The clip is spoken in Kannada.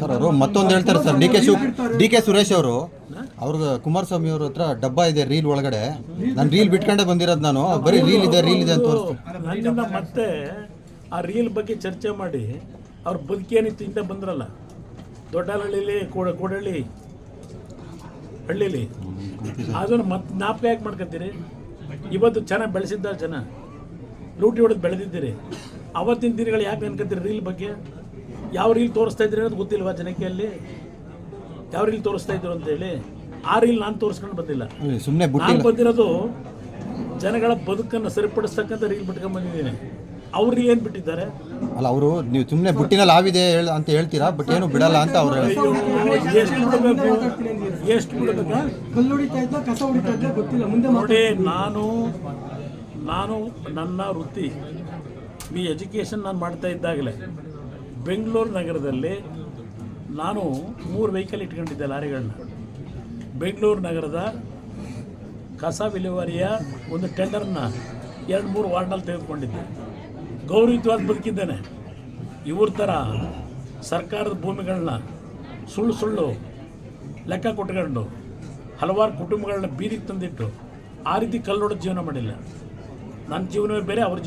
ಸರ್ ಅವರು ಮತ್ತೊಂದು ಹೇಳ್ತಾರೆ sir. D K Shiv D K Suresh ಅವರು ಅವ್ರದ್ದು ಕುಮಾರಸ್ವಾಮಿ ಅವ್ರ ಹತ್ರ ಡಬ್ಬ ಇದೆ ರೀಲ್ ಒಳಗಡೆ. ನಾನು ರೀಲ್ ಬಿಟ್ಕೊಂಡೆ ಬಂದಿರೋದು ನಾನು. ಬರೀ ರೀಲ್ ಇದೆ ರೀಲ್ ಇದೆ ಅಂತ ತೋರಿಸ್ತೀನಿ. ಮತ್ತೆ ಆ ರೀಲ್ ಬಗ್ಗೆ ಚರ್ಚೆ ಮಾಡಿ, ಅವ್ರ ಬದುಕೇನಿತ್ತು ಹಿಂದೆ ಬಂದ್ರಲ್ಲ. ದೊಡ್ಡಹಳ್ಳಿಲಿ, ಕೋಡ ಕೋಡಹಳ್ಳಿ ಹಳ್ಳಿಲಿ. ಅದನ್ನು ಮತ್ತೆ ನಾಪಕ ಯಾಕೆ ಮಾಡ್ಕೊತೀರಿ ಇವತ್ತು ಚೆನ್ನಾಗಿ ಬೆಳೆಸಿದ್ದ ಜನ ಲೂಟಿ ಹೊಡೆದು ಬೆಳೆದಿದ್ದೀರಿ. ಅವತ್ತಿನ ದಿನಗಳು ಯಾಕೆ ನೆನ್ಕೊತೀರಿ ರೀಲ್ ಬಗ್ಗೆ? ಯಾವ ರೀಲ್ ತೋರಿಸ್ತಾ ಇದ್ರಿ ಅನ್ನೋದು ಗೊತ್ತಿಲ್ವಾ ಜನಕ್ಕೆ ಅಲ್ಲಿ ಯಾವ ರೀಲ್ ತೋರಿಸ್ತಾ ಇದ್ರು ಅಂತೇಳಿ ಆ ರೀಲ್ ನಾನು ತೋರಿಸ್ಕೊಂಡು ಬಂದಿಲ್ಲ ಸುಮ್ಮನೆ ನಾನು ಬಂದಿರೋದು ಜನಗಳ ಬದುಕನ್ನು ಸರಿಪಡಿಸ್ತಕ್ಕಂಥ ರೀಲ್ ಬಿಟ್ಕೊಂಡ್ ಬಂದಿದ್ದೀನಿ ರೀಲ್ ಏನು ಬಿಟ್ಟಿದ್ದಾರೆ ಅಲ್ಲ ಅವರು ನೀವು ಸುಮ್ಮನೆ ಬುಟ್ಟಿನಲ್ಲಿ ಆವಿದೆ ಹೇಳ್- ಅಂತ ಹೇಳ್ತೀರಾ ಬಟ್ ಏನು ಬಿಡಲ್ಲ ಅಂತ ಅವ್ರು ಎಷ್ಟು ಬಿಡಬೇಕು ಎಷ್ಟು ಬಿಡಬೇಕಾ ಕಲ್ಲು ಹೊಡಿತಾ ಇದ್ದ ಕಸ ಹೊಡಿತಾ ಇದ್ದ ಗೊತ್ತಿಲ್ಲ ಮುಂದೆ ನೋಡಿ ನಾನು ನಾನು ನನ್ನ ವೃತ್ತಿ ಈ ಎಜುಕೇಷನ್ ನಾನು ಮಾಡ್ತಾ ಇದ್ದಾಗಲೇ ಬೆಂಗಳೂರು ನಗರದಲ್ಲಿ ನಾನು ಮೂರು ವೆಹಿಕಲ್ ಇಟ್ಕೊಂಡಿದ್ದೆ ಲಾರಿಗಳನ್ನ. ಬೆಂಗಳೂರು ನಗರದ ಕಸ ವಿಲೇವಾರಿಯ ಒಂದು ಟೆಂಡರ್ನ ಎರಡು ಮೂರು ವಾರ್ಡ್ನಲ್ಲಿ ತೆಗೆದುಕೊಂಡಿದ್ದೆ. ಗೌರವಿತವಾಗಿ ಬದುಕಿದ್ದೇನೆ. ಇವ್ರ ಥರ ಸರ್ಕಾರದ ಭೂಮಿಗಳನ್ನ ಸುಳ್ಳು ಸುಳ್ಳು ಲೆಕ್ಕ ಕೊಟ್ಕೊಂಡು ಹಲವಾರು ಕುಟುಂಬಗಳನ್ನ ಬೀದಿಗೆ ತಂದಿಟ್ಟು ಆ ರೀತಿ ಕಲ್ಲೊಡೆದು ಜೀವನ ಮಾಡಿಲ್ಲ. ನನ್ನ ಜೀವನವೇ ಬೇರೆ, ಅವ್ರ ಜೀವನ